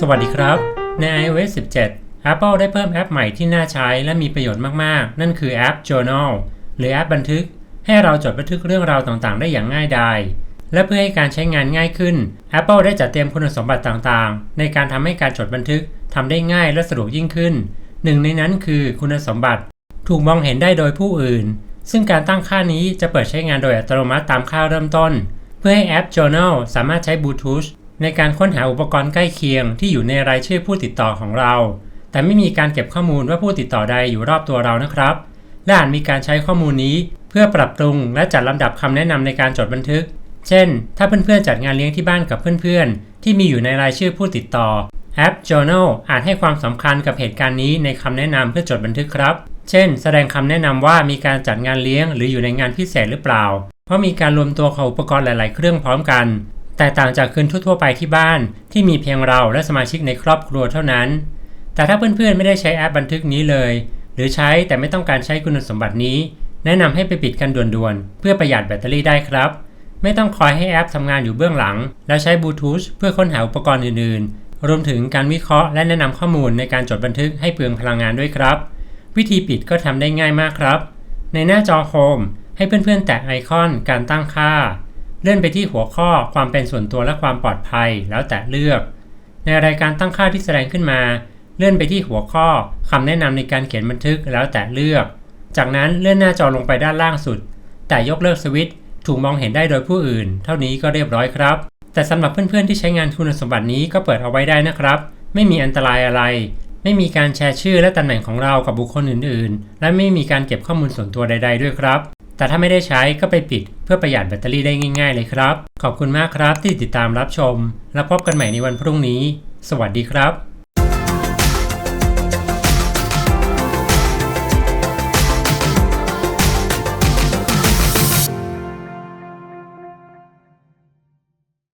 สวัสดีครับ ใน iOS 17 Apple ได้เพิ่มแอปใหม่ที่น่าใช้และมีประโยชน์มาก ๆ นั่นคือแอป Journal หรือแอปบันทึก ให้เราจดบันทึกเรื่องราวต่าง ๆ ได้อย่างง่ายดาย และเพื่อให้การใช้งานง่ายขึ้น Apple ได้จัดเตรียมคุณสมบัติต่าง ๆ ในการทำให้การจดบันทึกทำได้ง่ายและสะดวกยิ่งขึ้น หนึ่งในนั้นคือคุณสมบัติ ถูกมองเห็นได้โดยผู้อื่น ซึ่งการตั้งค่านี้จะเปิดใช้งานโดยอัตโนมัติตามค่าเริ่มต้น เพื่อให้แอป Journal สามารถใช้บลูทูธ ในการค้นหาอุปกรณ์ใกล้เคียงที่อยู่ในรายชื่อผู้ติดต่อของเรา แต่ไม่มีการเก็บข้อมูลว่าผู้ติดต่อใดอยู่รอบตัวเรานะครับ และอาจมีการใช้ข้อมูลนี้เพื่อปรับปรุงและจัดลำดับคำแนะนำในการจดบันทึก เช่น ถ้าเพื่อนๆจัดงานเลี้ยงที่บ้านกับเพื่อนๆ ที่มีอยู่ในรายชื่อผู้ติดต่อแอป Journal อาจให้ความสำคัญกับเหตุการณ์นี้ในคำแนะนำเพื่อจดบันทึกครับ เช่น แสดงคำแนะนำว่ามีการจัดงานเลี้ยงหรืออยู่ในงานพิเศษหรือเปล่า เพราะมีการรวมตัวของอุปกรณ์หลาย ๆ เครื่องพร้อมกัน แต่ต่างจากคืนทั่วๆไปที่บ้านที่มีเพียงเราและสมาชิกในครอบครัวเท่านั้น แต่ถ้าเพื่อนๆไม่ได้ใช้แอปบันทึกนี้เลย หรือใช้แต่ไม่ต้องการใช้คุณสมบัตินี้ แนะนำให้ไปปิดกันด่วนๆ เพื่อประหยัดแบตเตอรี่ได้ครับ ไม่ต้องคอยให้แอปทำงานอยู่เบื้องหลัง แล้วใช้บลูทูธเพื่อค้นหาอุปกรณ์อื่นๆ รวมถึงการวิเคราะห์และแนะนำข้อมูลในการจดบันทึกให้เปลืองพลังงานด้วยครับ วิธีปิดก็ทำได้ง่ายมากครับ ในหน้าจอโฮมให้เพื่อนๆแตะไอคอนการตั้งค่า เลื่อนไปที่หัวข้อความเป็นส่วนตัวและความปลอดภัยแล้วแตะเลือก ในรายการตั้งค่าที่แสดงขึ้นมา เลื่อนไปที่หัวข้อคำแนะนำในการเขียนบันทึกแล้วแตะเลือก จากนั้นเลื่อนหน้าจอลงไปด้านล่างสุด แต่ยกเลิกสวิตช์ถูกมองเห็นได้โดยผู้อื่น เท่านี้ก็เรียบร้อยครับ แต่สำหรับเพื่อนๆที่ใช้งานคุณสมบัตินี้ก็เปิดเอาไว้ได้นะครับ ไม่มีอันตรายอะไร ไม่มีการแชร์ชื่อและตำแหน่งของเรากับบุคคลอื่นๆ และไม่มีการเก็บข้อมูลส่วนตัวใด ๆ ด้วยครับ แต่ถ้าไม่ได้ใช้ก็ไปปิดเพื่อประหยัดแบตเตอรี่ได้ง่าย ๆ เลยครับ ขอบคุณมากครับที่ติดตามรับชม แล้วพบกันใหม่ในวันพรุ่งนี้ สวัสดีครับ